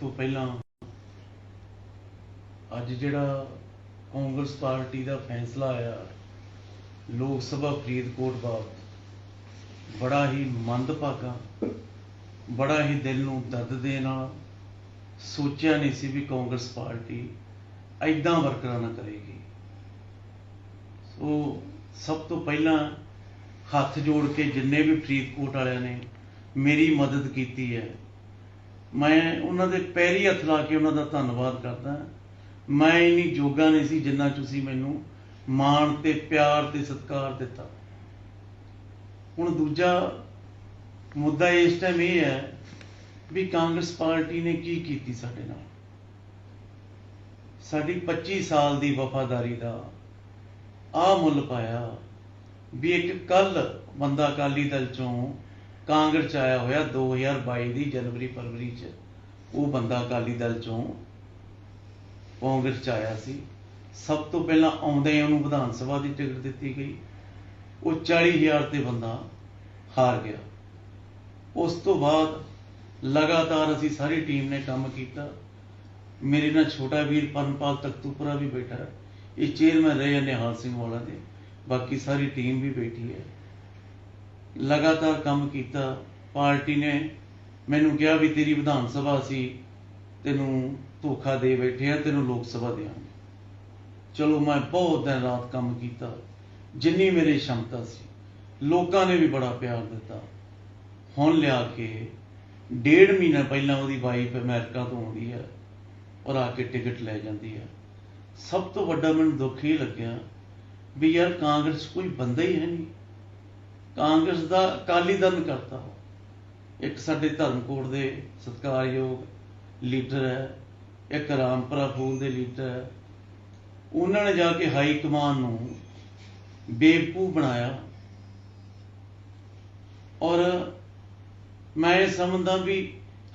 ਤੋਂ ਪਹਿਲਾਂ ਅੱਜ ਜਿਹੜਾ ਕਾਂਗਰਸ ਪਾਰਟੀ ਦਾ ਫੈਸਲਾ ਆਇਆ, ਲੋਕ ਸਭਾ ਫਰੀਦਕੋਟ ਬਾਬਤ, ਬੜਾ ਹੀ ਮੰਦਭਾਗਾ, ਬੜਾ ਹੀ ਦਿਲ ਨੂੰ ਦਰਦ ਦੇ ਨਾਲ ਸੋਚਿਆ ਨਹੀਂ ਸੀ ਵੀ ਕਾਂਗਰਸ ਪਾਰਟੀ ਐਦਾਂ ਵਰਕਰਾਂ ਕਰੇਗੀ। ਸੋ ਸਭ ਤੋਂ ਪਹਿਲਾਂ ਹੱਥ ਜੋੜ ਕੇ ਜਿੰਨੇ ਵੀ ਫਰੀਦਕੋਟ ਵਾਲਿਆਂ ਨੇ ਮੇਰੀ ਮਦਦ ਕੀਤੀ ਹੈ ਮੈਂ ਉਹਨਾਂ ਦੇ ਪੈਰੀ ਹੱਥ ਲਾ ਕੇ ਉਹਨਾਂ ਦਾ ਧੰਨਵਾਦ ਕਰਦਾ। ਮੈਂ ਇੰਨੀ ਜੋਗਾ ਨਹੀਂ ਸੀ ਜਿੰਨਾ ਤੁਸੀਂ ਮੈਨੂੰ ਮਾਣ ਤੇ ਪਿਆਰ ਤੇ ਸਤਿਕਾਰ ਦਿੱਤਾ। ਹੁਣ ਦੂਜਾ ਮੁੱਦਾ ਇਸ ਟਾਈਮ ਇਹ ਹੈ ਵੀ ਕਾਂਗਰਸ ਪਾਰਟੀ ਨੇ ਕੀ ਕੀਤੀ ਸਾਡੇ ਨਾਲ। ਸਾਡੀ 25 ਸਾਲ ਦੀ ਵਫਾਦਾਰੀ ਦਾ ਆ ਮੁੱਲ ਪਾਇਆ ਵੀ ਇੱਕ ਕੱਲ ਬੰਦਾ ਅਕਾਲੀ ਦਲ ਚੋਂ ਕਾਂਗਰਸ ਚ ਆਇਆ ਹੋਇਆ 2022 ਦੀ ਜਨਵਰੀ ਫਰਵਰੀ ਚ, ਉਹ ਬੰਦਾ ਅਕਾਲੀ ਦਲ ਚੋਂ ਕਾਂਗਰਸ ਚ ਆਇਆ ਸੀ। ਸਭ ਤੋਂ ਪਹਿਲਾਂ ਆਉਂਦੇ ਉਹਨੂੰ ਵਿਧਾਨ ਸਭਾ ਦੀ ਟਿਕਟ ਦਿੱਤੀ ਗਈ। ਉਹ 40000 ਤੇ ਬੰਦਾ ਹਾਰ ਗਿਆ। ਉਸ ਤੋਂ ਬਾਅਦ ਲਗਾਤਾਰ ਅਸੀਂ ਸਾਰੀ ਟੀਮ ਨੇ ਕੰਮ ਕੀਤਾ। ਮੇਰੇ ਨਾਲ ਛੋਟਾ ਵੀਰ ਪਰਮਪਾਲ ਤਖਤੂਪੁਰਾ ਵੀ ਬੈਠਾ। ਇਹ ਚੇਅਰਮੈਨ ਰਹੇ ਆ ਨਿਹਾਲ ਸਿੰਘ ਵਾਲਾ ਦੇ। ਬਾਕੀ ਸਾਰੀ ਟੀਮ ਵੀ ਬੈਠੀ ਹੈ। ਲਗਾਤਾਰ ਕੰਮ ਕੀਤਾ, ਪਾਰਟੀ ਨੇ ਮੈਨੂੰ ਕਿਹਾ ਵੀ ਤੇਰੀ ਵਿਧਾਨ ਸਭਾ ਸੀ ਤੈਨੂੰ ਧੋਖਾ ਦੇ ਬੈਠੇ ਆ, ਤੈਨੂੰ ਲੋਕ ਸਭਾ ਦੇਵਾਂਗੇ। ਚਲੋ ਮੈਂ ਬਹੁਤ ਦਿਨ ਰਾਤ ਕੰਮ ਕੀਤਾ, ਜਿੰਨੀ ਮੇਰੀ ਸ਼ਮਤਾ ਸੀ, ਲੋਕਾਂ ਨੇ ਵੀ ਬੜਾ ਪਿਆਰ ਦਿੱਤਾ। ਹੁਣ ਲਿਆ ਕੇ ਡੇਢ ਮਹੀਨਾ ਪਹਿਲਾਂ ਉਹਦੀ ਵਾਈਫ ਅਮਰੀਕਾ ਤੋਂ ਆਉਂਦੀ ਹੈ ਔਰ ਆ ਕੇ ਟਿਕਟ ਲੈ ਜਾਂਦੀ ਹੈ ਸਭ ਤੋਂ ਵੱਡਾ ਮੈਨੂੰ ਦੁੱਖ ਇਹ ਲੱਗਿਆ ਵੀ ਯਾਰ ਕਾਂਗਰਸ ਕੋਈ ਬੰਦਾ ਹੀ ਹੈ ਨਹੀਂ। ਕਾਂਗਰਸ ਦਾ ਅਕਾਲੀ ਦਲ ਕਰਤਾ ਉਹ। ਇੱਕ ਸਾਡੇ ਧਰਮਕੋਟ ਦੇ ਸਤਿਕਾਰਯੋਗ ਲੀਡਰ ਹੈ, ਇੱਕ ਰਾਮਪੁਰਾ ਫੂਲ ਦੇ ਲੀਡਰ ਹੈ। ਉਹਨਾਂ ਨੇ ਜਾ ਕੇ ਹਾਈ ਕਮਾਨ ਨੂੰ ਬੇਵਕੂਫ ਬਣਾਇਆ। ਔਰ ਮੈਂ ਇਹ ਸਮਝਦਾ ਵੀ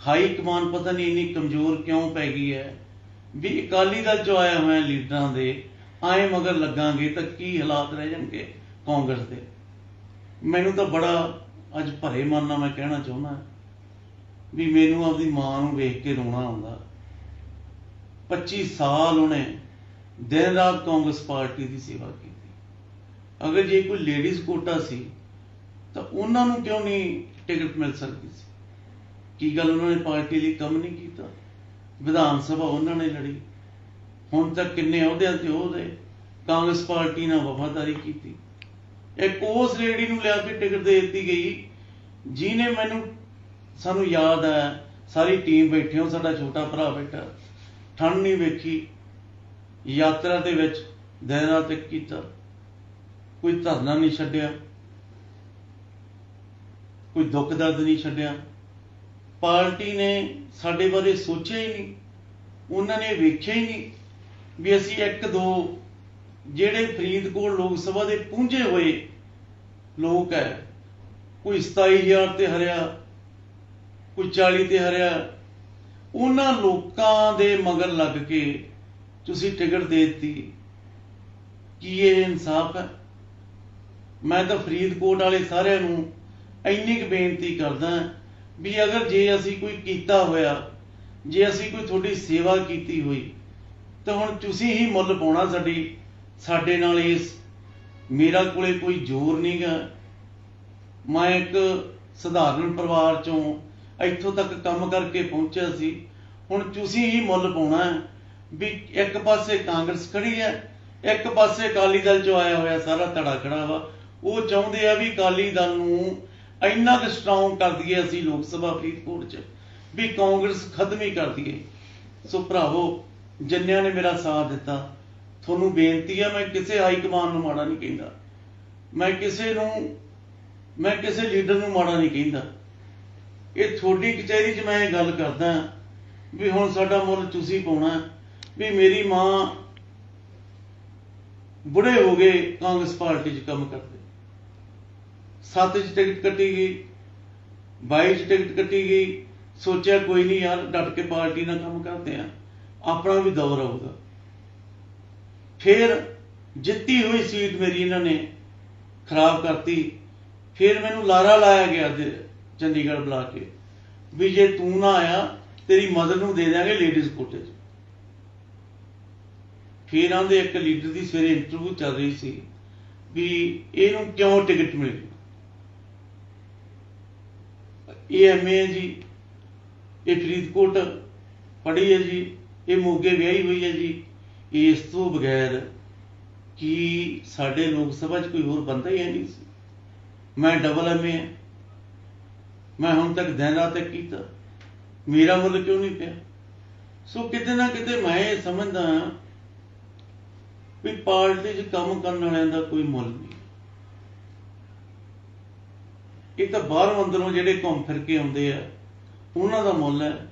ਹਾਈ ਕਮਾਨ ਪਤਾ ਨਹੀਂ ਇੰਨੀ ਕਮਜ਼ੋਰ ਕਿਉਂ ਪੈ ਗਈ ਹੈ, ਵੀ ਅਕਾਲੀ ਦਲ ਚੋਂ ਆਇਆ ਹੋਇਆ ਲੀਡਰਾਂ ਦੇ ਆਏ ਮਗਰ ਲੱਗਾਂਗੇ ਤਾਂ ਕੀ ਹਾਲਾਤ ਰਹਿ ਜਾਣਗੇ ਕਾਂਗਰਸ ਦੇ। ਮੈਨੂੰ ਤਾਂ ਬੜਾ ਅੱਜ ਭਰੇ ਮਨ ਨਾਲ ਮੈਂ ਕਹਿਣਾ ਚਾਹੁੰਦਾ ਵੀ ਮੈਨੂੰ ਆਪਦੀ ਮਾਂ ਨੂੰ ਵੇਖ ਕੇ ਰੋਣਾ ਆਉਂਦਾ। 25 ਸਾਲ ਉਹਨੇ ਦਿਨ ਰਾਤ ਕਾਂਗਰਸ ਪਾਰਟੀ ਦੀ ਸੇਵਾ ਕੀਤੀ। ਅਗਰ ਜੇ ਕੋਈ ਲੇਡੀਜ਼ ਕੋਟਾ ਸੀ, ਤਾਂ ਉਹਨਾਂ ਨੂੰ ਕਿਉਂ ਨਹੀਂ ਟਿਕਟ ਮਿਲ ਸਕਦੀ ਸੀ? ਕੀ ਗੱਲ ਉਹਨਾਂ ਨੇ ਪਾਰਟੀ ਲਈ ਕੰਮ ਨਹੀਂ ਕੀਤਾ? ਵਿਧਾਨ ਸਭਾ ਉਹਨਾਂ ਨੇ ਲੜੀ। ਹੁਣ ਤੱਕ ਕਿੰਨੇ ਅਹੁਦਿਆਂ ਤੇ ਉਹਦੇ ਕਾਂਗਰਸ ਪਾਰਟੀ ਨਾਲ ਵਫਾਦਾਰੀ ਕੀਤੀ। ਇੱਕ ਉਸ ਲੇਡੀ ਨੂੰ ਲਿਆ ਕੇ ਟਿਕਟ ਦੇ ਦਿੱਤੀ ਗਈ, ਜਿਹਨੇ ਮੈਨੂੰ, ਸਾਨੂੰ ਯਾਦ ਹੈ, ਸਾਰੀ ਟੀਮ ਬੈਠੇ ਹੋ, ਸਾਡਾ ਛੋਟਾ ਭਰਾ ਬੈਠਾ, ਠੰਡ ਨਹੀਂ ਵੇਖੀ, ਯਾਤਰਾ ਦੇ ਵਿੱਚ ਦਿਨ ਰਾਤ ਇੱਕ ਕੀਤਾ, ਕੋਈ ਧਰਨਾ ਨਹੀਂ ਛੱਡਿਆ, ਕੋਈ ਦੁੱਖ ਦਰਦ ਨਹੀਂ ਛੱਡਿਆ, ਪਾਰਟੀ ਨੇ ਸਾਡੇ ਬਾਰੇ ਸੋਚਿਆ ਹੀ ਨਹੀਂ, ਉਹਨਾਂ ਨੇ ਵੇਖਿਆ ਹੀ ਨਹੀਂ ਵੀ ਅਸੀਂ ਇੱਕ ਦੋ ਜਿਹੜੇ ਫਰੀਦਕੋਟ ਲੋਕ ਸਭਾ ਦੇ ਪੂੰਝੇ ਹੋਏ ਲੋਕ ਹੈ, ਕੋਈ 27000 ਤੇ ਹਰਿਆ, ਕੋਈ 40 ਤੇ ਹਰਿਆ, ਉਹਨਾਂ ਲੋਕਾਂ ਦੇ ਮਗਰ ਲੱਗ ਕੇ ਤੁਸੀਂ ਟਿਕਟ ਦੇ ਦਿੱਤੀ। ਕੀ ਇਹ ਇਨਸਾਫ ਹੈ? ਮੈਂ ਤਾਂ ਫਰੀਦਕੋਟ ਵਾਲੇ ਸਾਰਿਆਂ ਨੂੰ ਇੰਨੀ ਕੁ ਬੇਨਤੀ ਕਰਦਾ ਵੀ ਅਗਰ ਜੇ ਅਸੀਂ ਕੋਈ ਕੀਤਾ ਹੋਇਆ, ਜੇ ਅਸੀਂ ਕੋਈ ਤੁਹਾਡੀ ਸੇਵਾ ਕੀਤੀ ਹੋਈ, ਤਾਂ ਹੁਣ ਤੁਸੀਂ ਹੀ ਮੁੱਲ ਪਾਉਣਾ ਸਾਡੀ ਸਾਡੇ ਨਾਲ ਇਸ ਮੇਰਾ ਕੋਲੇ ਕੋਈ ਜ਼ੋਰ ਨਹੀਂਗਾ ਮੈਂ ਇੱਕ ਸਧਾਰਨ ਪਰਿਵਾਰ ਚੋਂ ਇੱਥੋਂ ਤੱਕ ਕੰਮ ਕਰਕੇ ਪਹੁੰਚਿਆ ਸੀ। ਹੁਣ ਤੁਸੀਂ ਹੀ ਮੁੱਲ ਪਾਉਣਾ ਵੀ ਇੱਕ ਪਾਸੇ ਕਾਂਗਰਸ ਖੜੀ ਹੈ, ਇੱਕ ਪਾਸੇ ਅਕਾਲੀ ਦਲ ਚੋਂ ਆਇਆ ਹੋਇਆ ਸਾਰਾ ਧੜਾ ਖੜਾ ਵਾ। ਉਹ ਚਾਹੁੰਦੇ ਆ ਵੀ ਅਕਾਲੀ ਦਲ ਨੂੰ ਇੰਨਾ ਕੁ ਸਟਰੋਂਗ ਕਰ ਦਈਏ ਅਸੀਂ ਲੋਕ ਸਭਾ ਫਰੀਦਕੋਟ 'ਚ, ਵੀ ਕਾਂਗਰਸ ਖਤਮ ਹੀ ਕਰ ਦਈਏ। ਸੋ ਭਰਾਵੋ, ਜਿੰਨਿਆਂ ਨੇ ਮੇਰਾ ਸਾਥ ਦਿੱਤਾ ਤੁਹਾਨੂੰ ਬੇਨਤੀ ਹੈ ਮੈਂ ਕਿਸੇ ਹਾਈ ਕਮਾਨ ਨੂੰ ਮਾੜਾ ਨਹੀਂ ਕਹਿੰਦਾ। ਮੈਂ ਕਿਸੇ ਨੂੰ, ਮੈਂ ਕਿਸੇ ਲੀਡਰ ਨੂੰ ਮਾੜਾ ਨਹੀਂ ਕਹਿੰਦਾ। ਇਹ ਤੁਹਾਡੀ ਕਚਹਿਰੀ 'ਚ ਮੈਂ ਇਹ ਗੱਲ ਕਰਦਾ ਵੀ ਹੁਣ ਸਾਡਾ ਮੁੱਲ ਤੁਸੀਂ ਪਾਉਣਾ ਵੀ ਮੇਰੀ ਮਾਂ ਬੁੜੇ ਹੋ ਗਏ ਕਾਂਗਰਸ ਪਾਰਟੀ 'ਚ ਕੰਮ ਕਰਦੇ। ਸੱਤ 'ਚ ਟਿਕਟ ਕੱਟੀ ਗਈ 22 'ਚ ਟਿਕਟ ਕੱਟੀ ਗਈ, ਸੋਚਿਆ ਕੋਈ ਨਹੀਂ ਯਾਰ, ਡਟ ਕੇ ਪਾਰਟੀ ਨਾਲ ਕੰਮ ਕਰਦੇ ਆ ਆਪਣਾ ਵੀ ਦੌਰ ਆਊਗਾ। ਫਿਰ ਜਿੱਤੀ ਹੋਈ ਸੀਟ ਮੇਰੀ ਇਹਨਾਂ ਨੇ ਖਰਾਬ ਕਰਤੀ। ਫਿਰ ਮੈਨੂੰ ਲਾਰਾ ਲਾਇਆ ਗਿਆ ਜ- ਚੰਡੀਗੜ੍ਹ ਬੁਲਾ ਕੇ ਵੀ ਜੇ ਤੂੰ ਨਾ ਆਇਆ, ਤੇਰੀ ਮਦਰ ਨੂੰ ਦੇ ਦਿਆਂਗੇ ਲੇਡੀਜ਼ ਕੋਟੇ 'ਚ। ਫਿਰ ਆਂਦੇ ਇੱਕ ਲੀਡਰ ਦੀ ਸਵੇਰੇ ਇੰਟਰਵਿਊ ਚੱਲ ਰਹੀ ਸੀ ਵੀ ਇਹਨੂੰ ਕਿਉਂ ਟਿਕਟ ਮਿਲੀ? ਇਹ ਐਮਏ ਹੈ ਜੀ, ਇਹ ਫਰੀਦਕੋਟ ਪੜ੍ਹੀ ਹੈ ਜੀ, ਇਹ ਮੋਗੇ ਵਿਆਹੀ ਹੋਈ ਹੈ ਜੀ। ਇਸ ਤੋਂ ਬਗੈਰ ਕੀ ਸਾਡੇ ਲੋਕ ਸਭਾ 'ਚ ਕੋਈ ਹੋਰ ਬੰਦਾ ਹੀ ਨਹੀਂ ਸੀ? ਮੈਂ ਡਬਲ ਐਮਏ ਮੈਂ ਹੁਣ ਤੱਕ ਦਿਨ ਰਾਤ ਕੀਤਾ। ਮੇਰਾ ਮੁੱਲ ਕਿਉਂ ਨਹੀਂ ਪਿਆ? ਸੋ ਕਿਤੇ ਨਾ ਕਿਤੇ ਮੈਂ ਇਹ ਸਮਝਦਾ ਵੀ ਪਾਰਟੀ 'ਚ ਕੰਮ ਕਰਨ ਵਾਲਿਆਂ ਦਾ ਕੋਈ ਮੁੱਲ ਨਹੀਂ। ਇਹ ਤਾਂ ਬਾਹਰੋਂ ਅੰਦਰੋਂ ਜਿਹੜੇ ਘੁੰਮ ਫਿਰ ਕੇ ਆਉਂਦੇ ਆ, ਉਹਨਾਂ ਦਾ ਮੁੱਲ ਹੈ।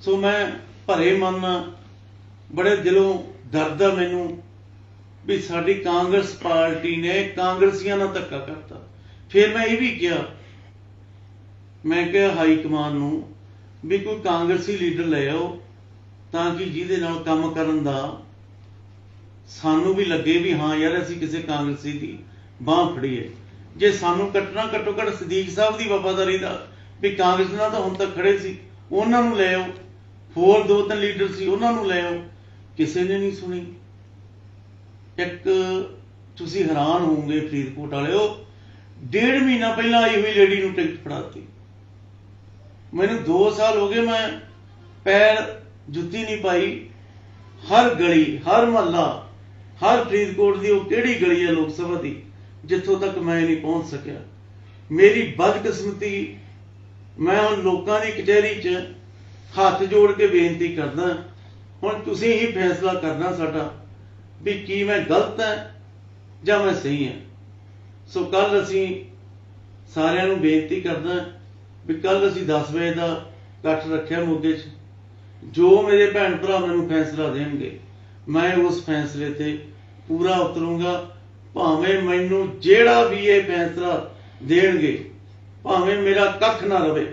ਸੋ ਮੈਂ ਭਰੇ ਮਨ ਨਾਲ ਬੜੇ ਦਿਲੋਂ ਦਰਦ ਆ ਮੈਨੂੰ ਵੀ ਸਾਡੀ ਕਾਂਗਰਸ ਪਾਰਟੀ ਨੇ ਕਾਂਗਰਸੀਆਂ ਨਾਲ ਧੱਕਾ ਕਰਤਾ। ਫਿਰ ਮੈਂ ਇਹ ਵੀ ਕਿਹਾ, ਮੈਂ ਕਿਹਾ ਹਾਈ ਕਮਾਨ ਨੂੰ ਵੀ ਕੋਈ ਕਾਂਗਰਸੀ ਲੀਡਰ ਲੈ ਆਓ ਤਾਂ ਕਿ ਜਿਹਦੇ ਨਾਲ ਕੰਮ ਕਰਨ ਦਾ ਸਾਨੂੰ ਵੀ ਲੱਗੇ ਵੀ ਹਾਂ ਯਾਰ ਅਸੀਂ ਕਿਸੇ ਕਾਂਗਰਸੀ ਦੀ ਬਾਹ ਫੜੀਏ। ਜੇ ਸਾਨੂੰ ਕੱਟਣਾ ਘੱਟੋ ਘੱਟ ਸਦੀਕ ਸਾਹਿਬ ਦੀ ਵਫਾਦਾਰੀ ਦਾ ਵੀ ਕਾਂਗਰਸ ਨਾਲ ਤਾਂ ਹੁਣ ਤੱਕ ਖੜੇ ਸੀ, ਉਹਨਾਂ ਨੂੰ ਲੈ ਆਓ। ਹੋਰ ਦੋ ਤਿੰਨ ਲੀਡਰ ਸੀ, ਉਹਨਾਂ ਨੂੰ ਲੈ ਆਓ। ਕਿਸੇ ਨੇ ਨਹੀਂ ਸੁਣੀ। ਇੱਕ ਤੁਸੀਂ ਹੈਰਾਨ ਹੋਵੋਗੇ ਫਰੀਦਕੋਟ ਵਾਲਿਓ, ਡੇਢ ਮਹੀਨਾ ਪਹਿਲਾਂ ਆਈ ਹੋਈ ਲੇਡੀ ਨੂੰ ਟਿਕਟ ਫੜਾਤੀ ਮੈਨੂੰ 2 ਸਾਲ ਹੋ ਗਏ ਮੈਂ ਪੈਰ ਜੁੱਤੀ ਨਹੀਂ ਪਾਈ। ਹਰ ਗਲੀ, ਹਰ ਮਹੱਲਾ, ਹਰ ਫਰੀਦਕੋਟ ਦੀ ਉਹ ਕਿਹੜੀ ਗਲੀ ਹੈ ਲੋਕ ਸਭਾ ਦੀ, ਜਿੱਥੋਂ ਤੱਕ ਮੈਂ ਨਹੀਂ ਪਹੁੰਚ ਸਕਿਆ। ਮੇਰੀ ਬਦਕਿਸਮਤੀ ਮੈਂ ਹੁਣ ਲੋਕਾਂ ਦੀ ਕਚਹਿਰੀ 'ਚ ਹੱਥ ਜੋੜ ਕੇ ਬੇਨਤੀ ਕਰਦਾ। ਹੁਣ ਤੁਸੀਂ ਹੀ ਫੈਸਲਾ ਕਰਨਾ ਸਾਡਾ ਵੀ ਕੀ ਮੈਂ ਗਲਤ ਹੈ ਜਾਂ ਮੈਂ ਸਹੀ ਹਾਂ। ਸੋ ਕੱਲ ਅਸੀਂ ਸਾਰਿਆਂ ਨੂੰ ਬੇਨਤੀ ਕਰਦਾ ਵੀ ਕੱਲ ਅਸੀਂ 10 ਵਜੇ ਦਾ ਇਕੱਠ ਰੱਖਿਆ ਮੋਗੇ 'ਚ। ਜੋ ਮੇਰੇ ਭੈਣ ਭਰਾ ਮੈਨੂੰ ਫੈਸਲਾ ਦੇਣਗੇ, ਮੈਂ ਉਸ ਫੈਸਲੇ ਤੇ ਪੂਰਾ ਉਤਰੂੰਗਾ। ਭਾਵੇਂ ਮੈਨੂੰ ਜਿਹੜਾ ਵੀ ਇਹ ਫੈਸਲਾ ਦੇਣਗੇ, ਭਾਵੇਂ ਮੇਰਾ ਕੱਖ ਨਾ ਰਵੇ,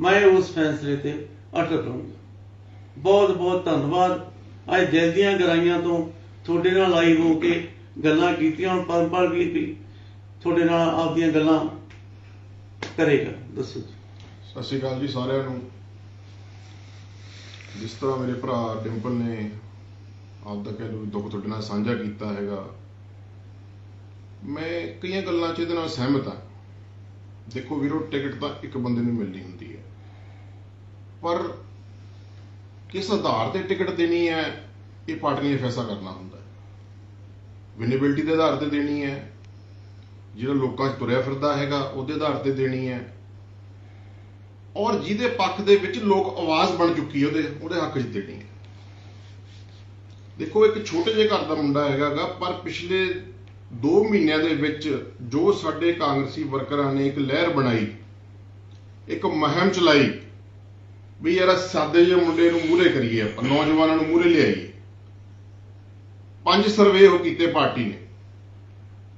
ਮੈਂ ਉਸ ਫੈਸਲੇ ਤੇ ਅਟਲ ਰਹੂੰਗਾ ਬਹੁਤ ਬਹੁਤ ਧੰਨਵਾਦ। ਅੱਜ ਦਿਲ ਦੀਆਂ ਗਰਾਈਆਂ ਤੋਂ ਤੁਹਾਡੇ ਨਾਲ ਲਾਈਵ ਹੋ ਕੇ ਗੱਲਾਂ ਕੀਤੀਆਂ, ਹੁਣ ਪਰਮਪਾਲ ਵੀ ਤੁਹਾਡੇ ਨਾਲ ਆਪਦੀਆਂ ਗੱਲਾਂ ਕਰੇਗਾ। ਦੱਸੋ ਸਤਿ ਸ਼੍ਰੀ ਅਕਾਲ ਜੀ ਸਾਰਿਆਂ ਨੂੰ। ਜਿਸ ਤਰ੍ਹਾਂ ਮੇਰੇ ਭਰਾ ਡਿੰਪਲ ਨੇ ਆਪ ਦਾ ਕਹਿ ਲੋ ਵੀ ਦੁੱਖ ਤੁਹਾਡੇ ਨਾਲ ਸਾਂਝਾ ਕੀਤਾ ਹੈਗਾ, ਮੈਂ ਕਈਆਂ ਗੱਲਾਂ 'ਚ ਇਹਦੇ ਨਾਲ ਸਹਿਮਤ ਹਾਂ। ਦੇਖੋ ਵੀਰੋ, ਟਿਕਟ ਤਾਂ ਇੱਕ ਬੰਦੇ ਨੂੰ ਮਿਲਣੀ ਹੁੰਦੀ ਹੈ। ਪਰ ਕਿਸ ਆਧਾਰ ਤੇ ਟਿਕਟ ਦੇਣੀ ਹੈ, ਇਹ ਪਾਰਟੀ ਨੇ ਫੈਸਲਾ ਕਰਨਾ ਹੁੰਦਾ ਹੈ। ਵਿਨੇਬਿਲਟੀ ਦੇ ਆਧਾਰ ਤੇ ਦੇਣੀ ਹੈ, ਜਿਹੜਾ ਲੋਕਾਂ 'ਚ ਤੁਰਿਆ ਫਿਰਦਾ ਹੈਗਾ, ਉਹਦੇ ਆਧਾਰ ਤੇ ਦੇਣੀ ਹੈ। ਔਰ ਜਿਹਦੇ ਪੱਖ ਦੇ ਵਿੱਚ ਲੋਕ ਆਵਾਜ਼ ਬਣ ਚੁੱਕੀ ਹੈ, ਉਹਦੇ ਉਹਦੇ ਹੱਕ 'ਚ ਦੇਣੀ ਹੈ। ਦੇਖੋ, ਇੱਕ ਛੋਟੇ ਜਿਹੇ ਘਰ ਦਾ ਮੁੰਡਾ ਹੈਗਾਗਾ, ਪਰ ਪਿਛਲੇ 2 ਮਹੀਨਿਆਂ ਦੇ ਵਿੱਚ ਜੋ ਸਾਡੇ ਕਾਂਗਰਸੀ ਵਰਕਰਾਂ ਨੇ ਇੱਕ ਲਹਿਰ ਬਣਾਈ, ਇੱਕ ਮੁਹਿੰਮ ਚਲਾਈ ਵੀ ਯਾਰ ਸਾਦੇ ਜਿਹੇ ਮੁੰਡੇ ਨੂੰ ਮੂਹਰੇ ਕਰੀਏ ਆਪਾਂ, ਨੌਜਵਾਨਾਂ ਨੂੰ ਮੂਹਰੇ ਲਿਆਈਏ। ਪੰਜ ਸਰਵੇ ਹੋ ਕੀਤੇ ਪਾਰਟੀ ਨੇ।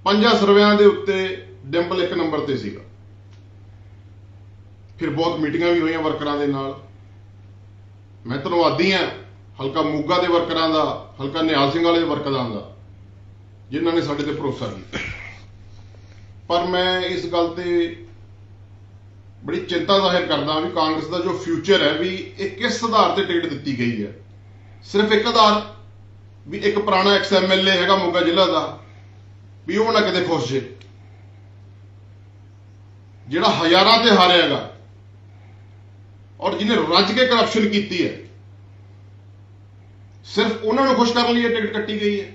ਪੰਜਾਂ ਸਰਵੇਆਂ ਦੇ ਉੱਤੇ ਡਿੰਪਲ ਇੱਕ ਨੰਬਰ ਤੇ ਸੀਗਾ। ਫਿਰ ਬਹੁਤ ਮੀਟਿੰਗਾਂ ਵੀ ਹੋਈਆਂ ਵਰਕਰਾਂ ਦੇ ਨਾਲ। ਮੈਂ ਧੰਨਵਾਦੀ ਹਾਂ ਹਲਕਾ ਮੋਗਾ ਦੇ ਵਰਕਰਾਂ ਦਾ, ਹਲਕਾ ਨਿਹਾਲ ਸਿੰਘ ਵਾਲੇ ਦੇ ਵਰਕਰਾਂ ਦਾ, ਜਿਨ੍ਹਾਂ ਨੇ ਸਾਡੇ ਤੇ ਭਰੋਸਾ ਕੀਤਾ। ਪਰ ਮੈਂ ਇਸ ਗੱਲ ਤੇ ਬੜੀ ਚਿੰਤਾ ਜ਼ਾਹਿਰ ਕਰਦਾ ਵੀ ਕਾਂਗਰਸ ਦਾ ਜੋ ਫਿਊਚਰ ਹੈ ਵੀ ਇਹ ਕਿਸ ਆਧਾਰ ਤੇ ਟਿਕਟ ਦਿੱਤੀ ਗਈ ਹੈ। ਸਿਰਫ ਇੱਕ ਆਧਾਰ ਵੀ ਇੱਕ ਪੁਰਾਣਾ ਐਕਸ ਐਮਐਲਏ ਹੈਗਾ ਮੋਗਾ ਜ਼ਿਲ੍ਹਾ ਦਾ, ਵੀ ਉਹ ਨਾ ਕਿਤੇ ਖੁਸ਼ ਜੇ। ਜਿਹੜਾ ਹਜ਼ਾਰਾਂ ਤੇ ਹਾਰਿਆ ਹੈਗਾ ਔਰ ਜਿਹਨੇ ਰੱਜ ਕੇ ਕਰਪਸ਼ਨ ਕੀਤੀ ਹੈ, ਸਿਰਫ ਉਹਨਾਂ ਨੂੰ ਖੁਸ਼ ਕਰਨ ਲਈ ਇਹ ਟਿਕਟ ਕੱਟੀ ਗਈ ਹੈ।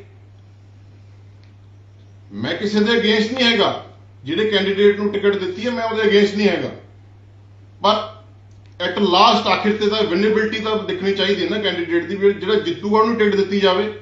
ਮੈਂ ਕਿਸੇ ਦੇ ਅਗੇਂਸਟ ਨਹੀਂ ਹੈਗਾ, ਜਿਹੜੇ ਕੈਂਡੀਡੇਟ ਨੂੰ ਟਿਕਟ ਦਿੱਤੀ ਹੈ, ਮੈਂ ਉਹਦੇ ਅਗੇਂਸਟ ਨਹੀਂ ਹੈਗਾ। ਪਰ ਐਟ ਲਾਸਟ ਆਖਿਰ ਤੇ ਤਾਂ ਵਿਨੇਬਿਲਟੀ ਤਾਂ ਦਿਖਣੀ ਚਾਹੀਦੀ ਹੈ ਨਾ ਕੈਂਡੀਡੇਟ ਦੀ ਵੀ, ਜਿਹੜਾ ਜਿੱਤੂਗਾ ਉਹਨੂੰ ਟਿਕਟ ਦਿੱਤੀ ਜਾਵੇ।